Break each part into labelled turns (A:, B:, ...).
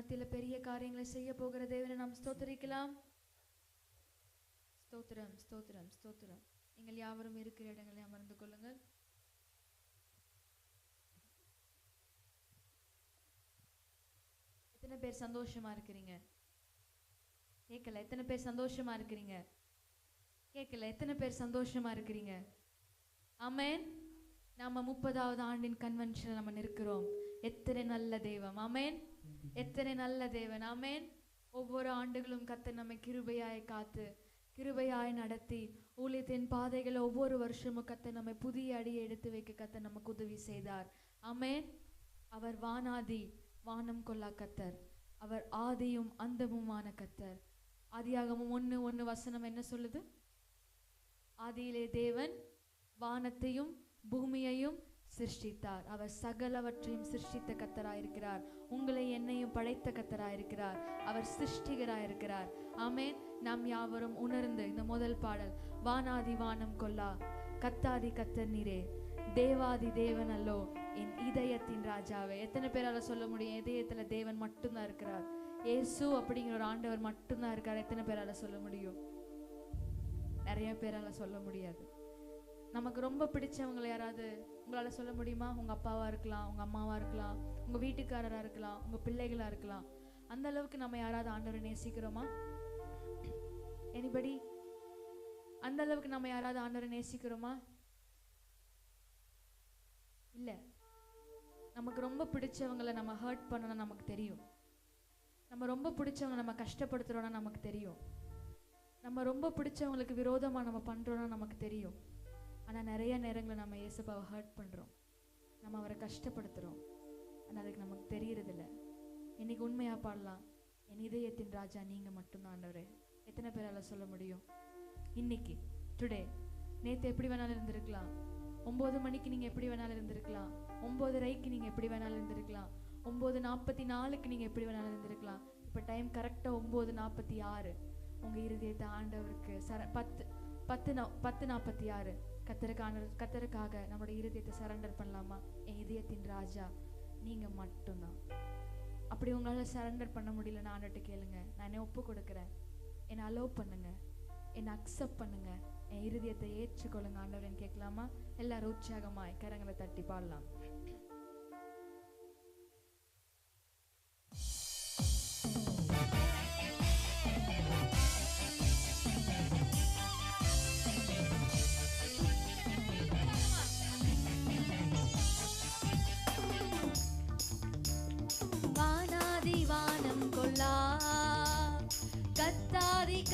A: மத்தியில பெரிய காரியங்களை செய்ய போகிற தேவனை நாம் ஸ்தோத்தரிக்கலாம். ஸ்தோத்திரம் ஸ்தோத்திரம் ஸ்தோத்திரம். நீங்கள் யாவரும் இருக்கிற இடங்களை அமர்ந்து கொள்ளுங்கள். எத்தனை பேர் சந்தோஷமா இருக்கிறீங்க? கேட்கல எத்தனை பேர் சந்தோஷமா இருக்கிறீங்க? கேட்கல எத்தனை பேர் சந்தோஷமா இருக்கிறீங்க? அமேன் நாம முப்பதாவது ஆண்டின் கன்வென்ஷன் நம்ம நிற்கிறோம். எத்தனை நல்ல தெய்வம். அமேன் எத்தனை நல்ல தேவன். ஆமேன். ஒவ்வொரு ஆண்டுகளும் கத்த நம்மை கிருபையாய் காத்து கிருபையாய் நடத்தி ஊழியத்தின் பாதைகளை ஒவ்வொரு வருஷமும் கத்த நம்மை புதிய அடியை எடுத்து வைக்க கத்த நமக்கு உதவி செய்தார். அமேன் அவர் வானாதி வானம் கொள்ளா கத்தர் அவர் ஆதியும் அந்தமுமான கத்தர் ஆதியாகமும் ஒன்று ஒன்று வசனம் என்ன சொல்லுது? ஆதியிலே தேவன் வானத்தையும் பூமியையும் சிருஷ்டித்தார். அவர் சகலவற்றையும் சிருஷ்டித்த கத்தராயிருக்கிறார் உங்களை என்னையும் படைத்த கத்தராயிருக்கிறார் அவர் சிருஷ்டிகராயிருக்கிறார். ஆமேன். நாம் யாவரும் உணர்ந்து இந்த முதல் பாடல் வானாதி வானம் கொல்லா கத்தாதி கத்தர் நீரே தேவாதி தேவன் அல்லோ என் இதயத்தின் ராஜாவே. எத்தனை பேரால சொல்ல முடியும்? இதயத்துல தேவன் மட்டும்தான் இருக்கிறார். ஏசு அப்படிங்கிற ஒரு ஆண்டவர் மட்டும்தான் இருக்கார். எத்தனை பேரால சொல்ல முடியும்? நிறைய பேரால சொல்ல முடியாது. நமக்கு ரொம்ப பிடிச்சவங்களை யாராவது உங்களால சொல்ல முடியுமா? உங்க அப்பாவா இருக்கலாம் உங்க அம்மாவா இருக்கலாம் உங்க வீட்டுக்காரரா இருக்கலாம் உங்க பிள்ளைகளா இருக்கலாம். அந்த அளவுக்கு நம்ம யாராவது ஆண்டவரை நேசிக்கிறோமா? எனிபடி அந்த அளவுக்கு நம்ம யாராவது ஆண்டவரை நேசிக்கிறோமா? இல்ல. நமக்கு ரொம்ப பிடிச்சவங்களை நம்ம ஹர்ட் பண்ணணும் நமக்கு தெரியும். நம்ம ரொம்ப பிடிச்சவங்க நம்ம கஷ்டப்படுத்துறோம்னா நமக்கு தெரியும். நம்ம ரொம்ப பிடிச்சவங்களுக்கு விரோதமா நம்ம பண்றோம்னா நமக்கு தெரியும். ஆனால் நிறைய நேரங்களில் நம்ம இயேசுபாவை ஹர்ட் பண்ணுறோம் நம்ம அவரை கஷ்டப்படுத்துகிறோம் ஆனால் அதுக்கு நமக்கு தெரியறதில்ல. இன்னைக்கு உண்மையாக பாடலாம்? என் இதயத்தின் ராஜா நீங்கள் மட்டும்தான் ஆண்டவரே. எத்தனை பேரால் சொல்ல முடியும்? இன்னைக்கு டுடே நேற்று எப்படி வேணாலும் இருந்திருக்கலாம். ஒம்பது மணிக்கு நீங்கள் எப்படி வேணாலும் இருந்திருக்கலாம். ஒன்பதரைக்கு நீங்கள் எப்படி வேணாலும் இருந்திருக்கலாம். ஒம்பது நாற்பத்தி நாலுக்கு நீங்கள் எப்படி வேணாலும் இருந்திருக்கலாம். இப்போ டைம் கரெக்டாக ஒம்பது நாற்பத்தி ஆறு. உங்கள் இருதயத்தை ஆண்டவருக்கு சர பத்து பத்து நா பத்து நாற்பத்தி ஆறு. கத்தருக்கான கத்தருக்காக நம்மளோட இருதயத்தை சரண்டர் பண்ணலாமா? என் இதயத்தின் ராஜா நீங்க மட்டும்தான். அப்படி உங்களால் சரண்டர் பண்ண முடியலன்னா ஆண்டுகிட்ட கேளுங்க. நான் என்னை ஒப்பு கொடுக்குறேன். என்னை அலோவ் பண்ணுங்க. என்னை அக்செப்ட் பண்ணுங்க. என் இருதயத்தை ஏற்றுக்கொள்ளுங்க. ஆண்டவரேன்னு கேட்கலாமா? எல்லாரும் உற்சாகமாய் கரங்களை தட்டி பாடலாம்.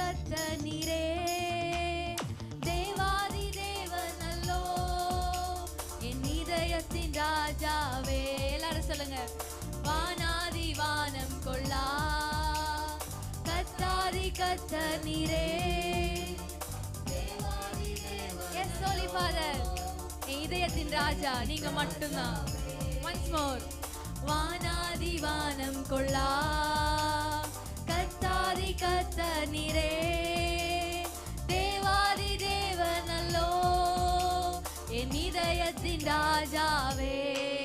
A: கத்தாதி தேவாதி தேவனல்லோ என் இதயத்தின் ராஜாவே. எல்லாரும் சொல்லுங்க. வானாதி வானம் கொல்லா கத்தாதி கத்த எஸ் சோலி ஃபாதர் என் இதயத்தின் ராஜா நீங்க மட்டும்தான். ஒன்ஸ் மோர் வானாதி வானம் கொள்ளா. கத்தாதி கத்த நீரே. தேவாதி தேவனல்லோ என் இதயத்தின் ராஜாவே.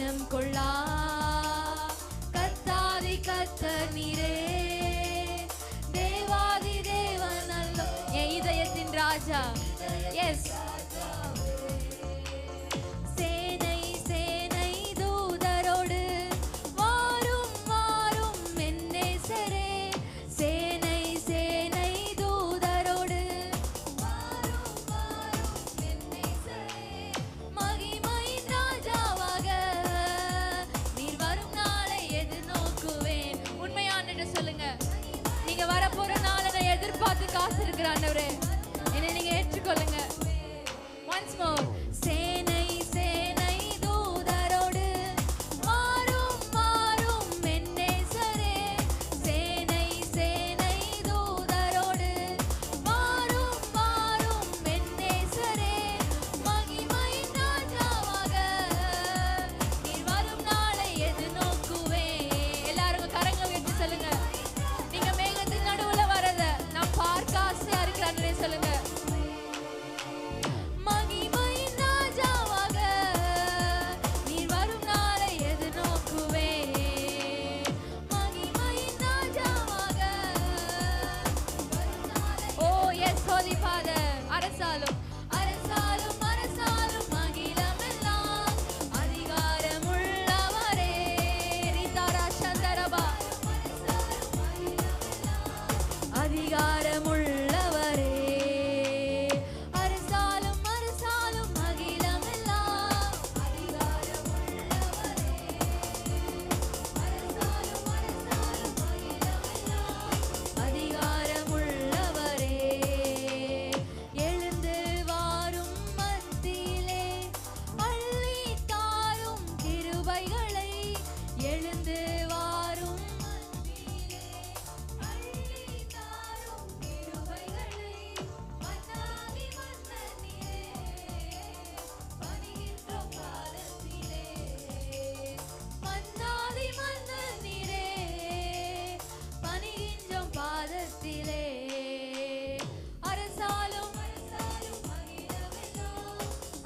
B: ஞானம் கொள்ளா. கத்தாதி கத்த நீரே.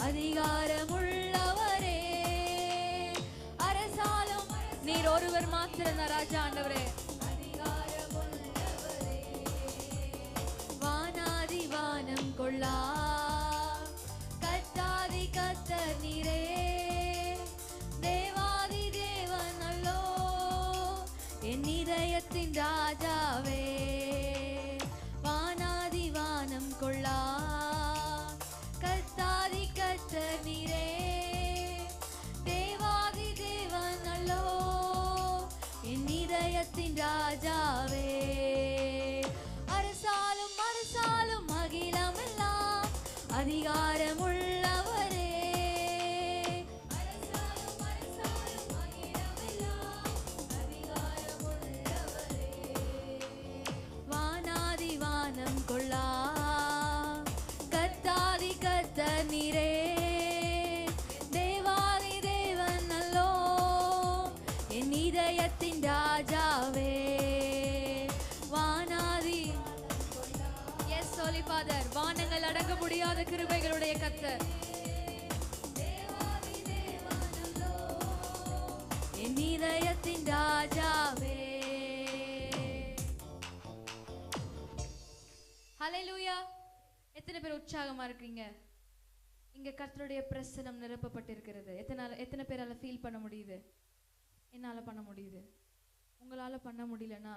B: അധികാരമുള്ളവരേ. അരസാലം നീരൊരുവർ ഒരുവർ മാത്രം എന്ന രാജാണ്ടവരെ. கிருபைகளுடைய கத்தர். என் இதயத்தின் ராஜாவே. ஹலெலூயா எத்தனை பேர் உற்சாகமா இருக்கீங்க இங்க கர்த்தருடைய பிரசனம் நிரப்பப்பட்டிருக்கிறது. எத்தனை எத்தனை பேரால ஃபீல் பண்ண முடியுது? என்னால பண்ண முடியுது? உங்களால பண்ண முடியலன்னா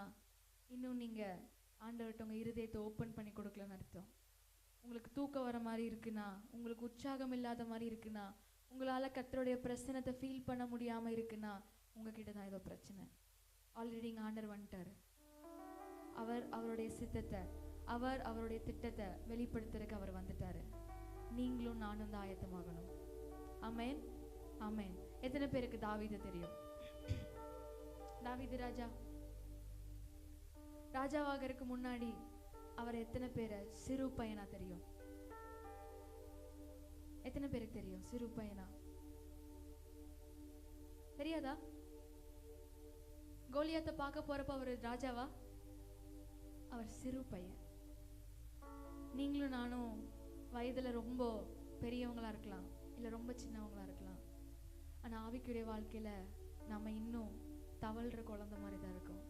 B: இன்னும் நீங்க ஆண்டவர்கிட்ட உங்க இருதயத்தை ஓப்பன் பண்ணி கொடுக்கலன்னு அர்த்தம்.
A: உங்களுக்கு தூக்கம் வர மாதிரி இருக்குன்னா உங்களுக்கு உற்சாகம் இல்லாத மாதிரி இருக்குன்னா உங்களால் கத்தருடைய பிரச்சனத்தை ஃபீல் பண்ண முடியாமல் இருக்குன்னா உங்ககிட்ட தான் ஏதோ பிரச்சனை. ஆல்ரெடி இங்கே ஆண்டர் வந்துட்டாரு. அவர் அவருடைய சித்தத்தை அவர் அவருடைய திட்டத்தை வெளிப்படுத்துறதுக்கு அவர் வந்துட்டாரு. நீங்களும் நானும் தான் ஆயத்தமாகணும். அமேன் அமேன் எத்தனை பேருக்கு தாவீது தெரியும்? தாவீது ராஜா. ராஜாவாகறதுக்கு முன்னாடி அவர் எத்தனை பேரை? சிறு பையனா தெரியும்? எத்தனை பேருக்கு தெரியும்? சிறு பையனா? தெரியாதா? கோலியாத்தை பார்க்க போறப்ப அவர் ராஜாவா? அவர் சிறு பையன். நீங்களும் நானும் வயதுல ரொம்ப பெரியவங்களா இருக்கலாம். இல்ல ரொம்ப சின்னவங்களா இருக்கலாம். ஆனா ஆவிக்குடைய வாழ்க்கையில நம்ம இன்னும் தவழ்ற குழந்தை மாதிரி தான் இருக்கோம்.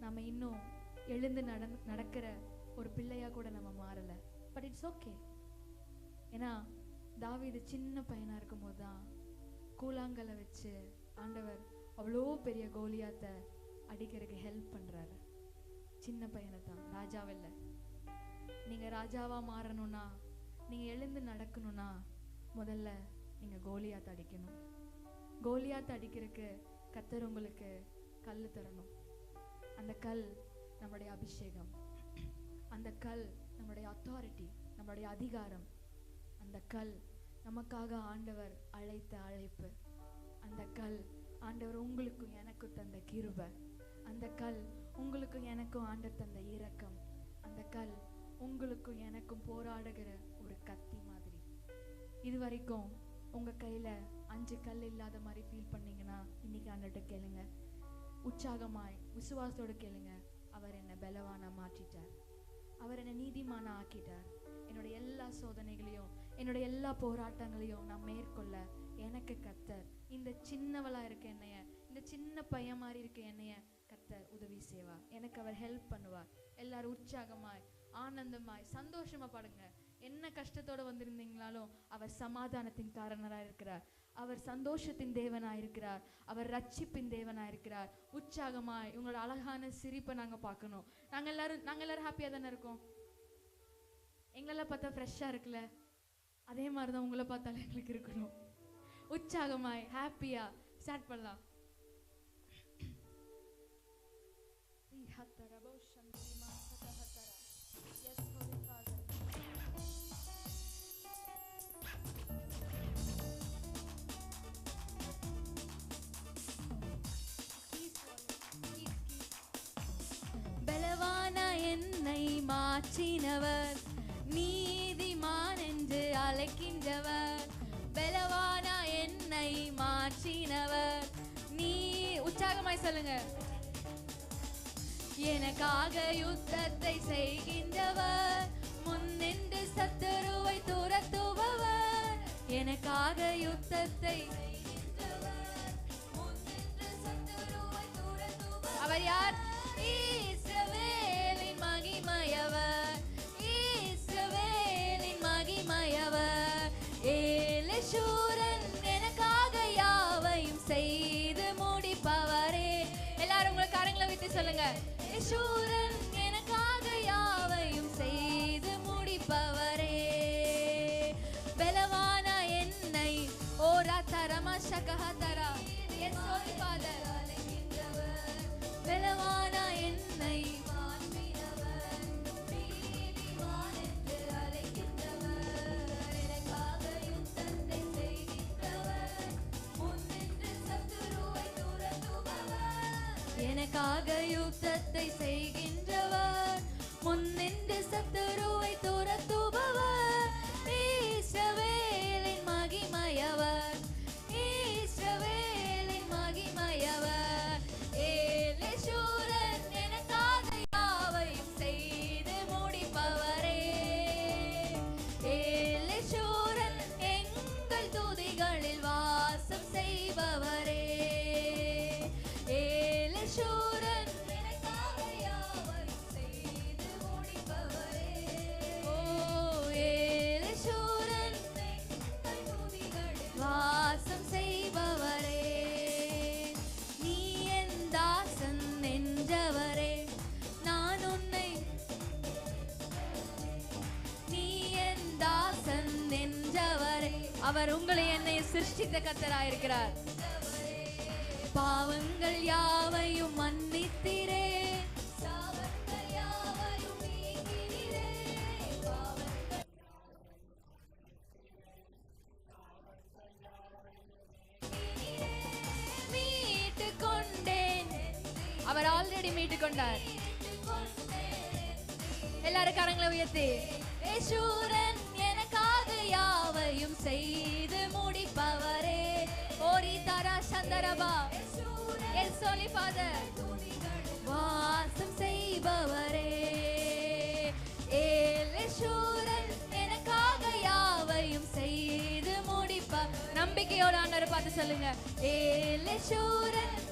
A: நம்ம இன்னும் எழுந்து நட நடக்கிற ஒரு பிள்ளையா கூட நம்ம மாறல. பட் இட்ஸ் ஓகே ஏன்னா தாவீது சின்ன பையனா இருக்கும்போது தான் கூழாங்கலை வச்சு ஆண்டவர் அவ்வளோ பெரிய கோலியாத்தை அடிக்கிறதுக்கு ஹெல்ப் பண்றாரு. சின்ன பையனை தான் ராஜாவில்லை நீங்க ராஜாவா மாறணும்னா நீங்க எழுந்து நடக்கணும்னா முதல்ல நீங்க கோலியாத்தை அடிக்கணும். கோலியாத்தை அடிக்கிறதுக்கு கத்தர் உங்களுக்கு கல் தரணும். அந்த கல் நம்முடைய அபிஷேகம். அந்த கல் நம்முடைய அத்தாரிட்டி நம்முடைய அதிகாரம். அந்த கல் நமக்காக ஆண்டவர் அழைத்த அழைப்பு. அந்த கல் ஆண்டவர் உங்களுக்கும் எனக்கும் தந்த கிருபை. அந்த கல் உங்களுக்கும் எனக்கும் ஆண்டர் தந்த இரக்கம். அந்த கல் உங்களுக்கும் எனக்கும் போராடுகிற ஒரு கத்தி மாதிரி. இது வரைக்கும் உங்க கையில அஞ்சு கல் இல்லாத மாதிரி ஃபீல் பண்ணீங்கன்னா இன்னைக்கு ஆண்டர்கிட்ட கேளுங்க. உற்சாகமாய் விசுவாசத்தோடு கேளுங்க. அவர் என்னை பலவான மாற்றிட்டார். என்னை நீதிமான ஆக்கிட்டார் என்னோட எல்லா சோதனைகளையும் என்னோட எல்லா போராட்டங்களையும் நான் மேற்கொள்ள எனக்கு கத்தர் இந்த சின்னவளா இருக்க என்னைய இந்த சின்ன பையன் மாதிரி இருக்க என்னைய கத்தர் உதவி செய்வார். எனக்கு அவர் ஹெல்ப் பண்ணுவார். எல்லாரும் உற்சாகமாய் ஆனந்தமாய் சந்தோஷமா பாடுங்க. என்ன கஷ்டத்தோட வந்திருந்தீங்களாலும் அவர் சமாதானத்தின் காரணராக இருக்கிறார். அவர் சந்தோஷத்தின் தேவனாய் இருக்கிறார். அவர் ரட்சிப்பின் தேவனாய் இருக்கிறார். உற்சாகமாய் உங்களோட அழகான சிரிப்பை நாங்க பார்க்கணும். நாங்க எல்லாரும் நாங்க எல்லாரும் ஹாப்பியா தானே இருக்கோம்? எங்களெல்லாம் பார்த்தா ஃப்ரெஷ்ஷாக இருக்குல்ல? அதே மாதிரி தான் உங்களை பார்த்தாலும் எங்களுக்கு இருக்கணும். உற்சாகமாய் ஹாப்பியாக ஸ்டார்ட் பண்ணலாம். பலவான என்னை மாற்றினவர். நீதிமான் என்று அழைக்கின்றவர். பலவான என்னை மாற்றினவர். நீ உற்சாகமாய் சொல்லுங்க. எனக்காக யுத்தத்தை செய்கின்றவர். முன்னின்று சத்துருவை துரத்துபவர். எனக்காக யுத்தத்தை. அவர் யார்? துரத்துபவர். எனக்காக யுத்தத்தை செய்கின்றவர் முன்னின்று சத்துருவை துரத்து
B: அவர் உங்களை என்னை சிருஷ்டித்த கத்தராயிருக்கிறார் பாவங்கள் யாவையும் மன்னித்திரே. அவர் ஆல்ரெடி மீட்டு கொண்டார் எல்லாரும் கரங்களை உயர்த்தி. எனக்காக யாவையும் செய்து சொல்லி ஃபாதர் வாசம் செய்பவரே ஏலேசூரன் எனக்காக யாவையும் செய்து முடிப்பா. நம்பிக்கையோட ஆண்டவரை பார்த்து சொல்லுங்க. ஏலேசூரன்